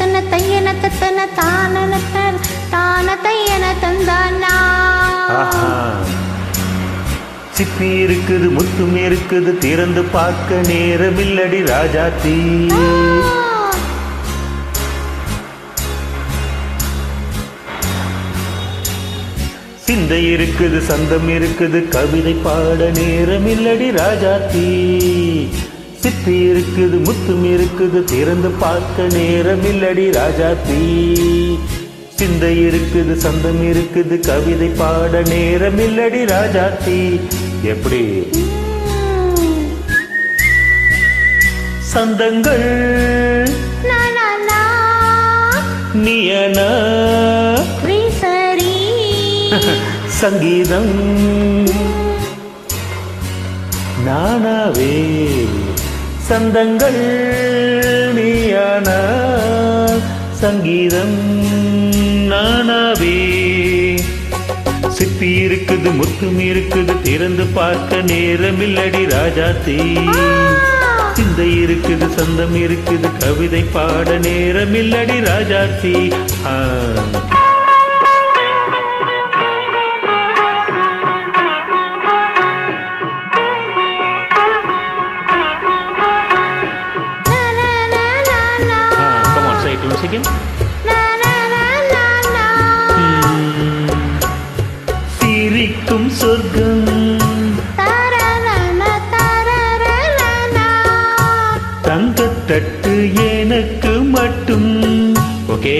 தத்தன தையன தத்தன தானன தான தையன தந்தானா? சிப்பி இருக்குது முத்தும் இருக்குது திறந்து பார்க்க நேரமில்லடி ராஜாத்தி சிந்தை இருக்குது சந்தம் இருக்குது கவிதை பாட நேரமில்லடி ராஜாத்தி சித்தி இருக்குது முத்தும் இருக்குது திறந்து பார்க்க நேரம் இல்லடி ராஜா தீ சிந்தை இருக்குது சந்தம் இருக்குது கவிதை பாட நேரம் இல்லடி ராஜா தீ எப்படி? சந்தங்கள் நியன? சங்கீதம். நானாவே சந்தங்கள் நீயான சங்கீதம் நானாவே. சிப்பி இருக்குது முத்தும் இருக்குது திறந்து பார்க்க நேரமில்லடி ராஜாத்தி. சிந்தை இருக்குது சந்தம் இருக்குது கவிதை பாட நேரமில்லடி ராஜாத்தி. ஆ. யோசிக்கும் சிரிக்கும் சொர்க்கம் தங்கத்தட்டு எனக்கு மட்டும் ஓகே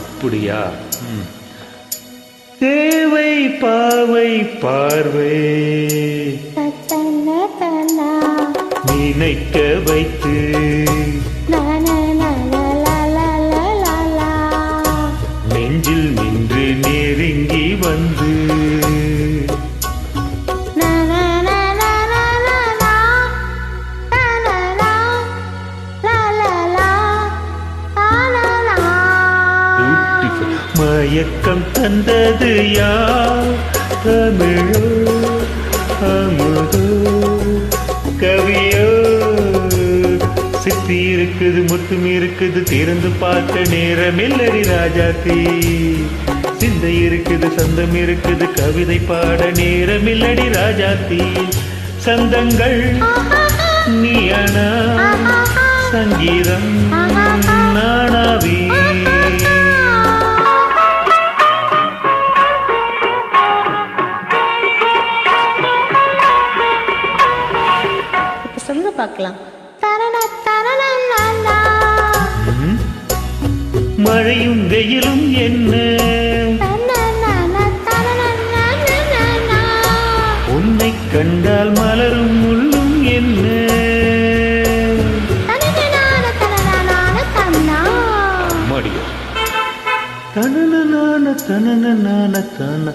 அப்படியா தேவை பார்வை பார்வை நினைக்க வைத்து நெஞ்சில் நின்று நெருங்கி வந்து மயக்கம் தந்தது யார் தமிழோ தமிழ் இருக்குது முத்தும் இருக்குது திறந்து பார்க்க நேரம் இல்லடி ராஜாத்தி. சிந்தை இருக்குது சந்தம் இருக்குது கவிதை பாட நேரம் இல்லடி ராஜாத்தி. சந்தங்கள் நீயனா சங்கீதம் நானாவே. பார்க்கலாம். மழையும் வெயிலும் என்ன? உன்னை கண்டால் மலரும் முள்ளும் என்ன? மடியும் தனன தனன தன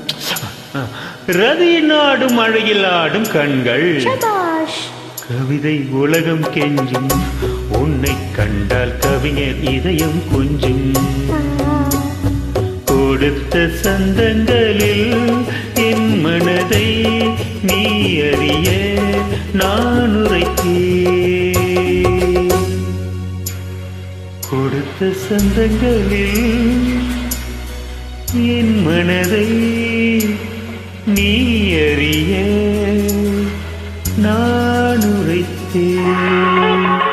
ரதி நாடும் அழகில் ஆடும் கண்கள். கவிதை உலகம் கெஞ்சும். உன்னை கண்டால் கவிஞர் இதயம் கொஞ்சும். கொடுத்த சந்தங்களில் என் மனதை நீ அறிய நான் உரைத்தேன். கொடுத்த சந்தங்களில் என் மனதை நீ அறிய நான் உரைத்தேன்.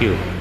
You.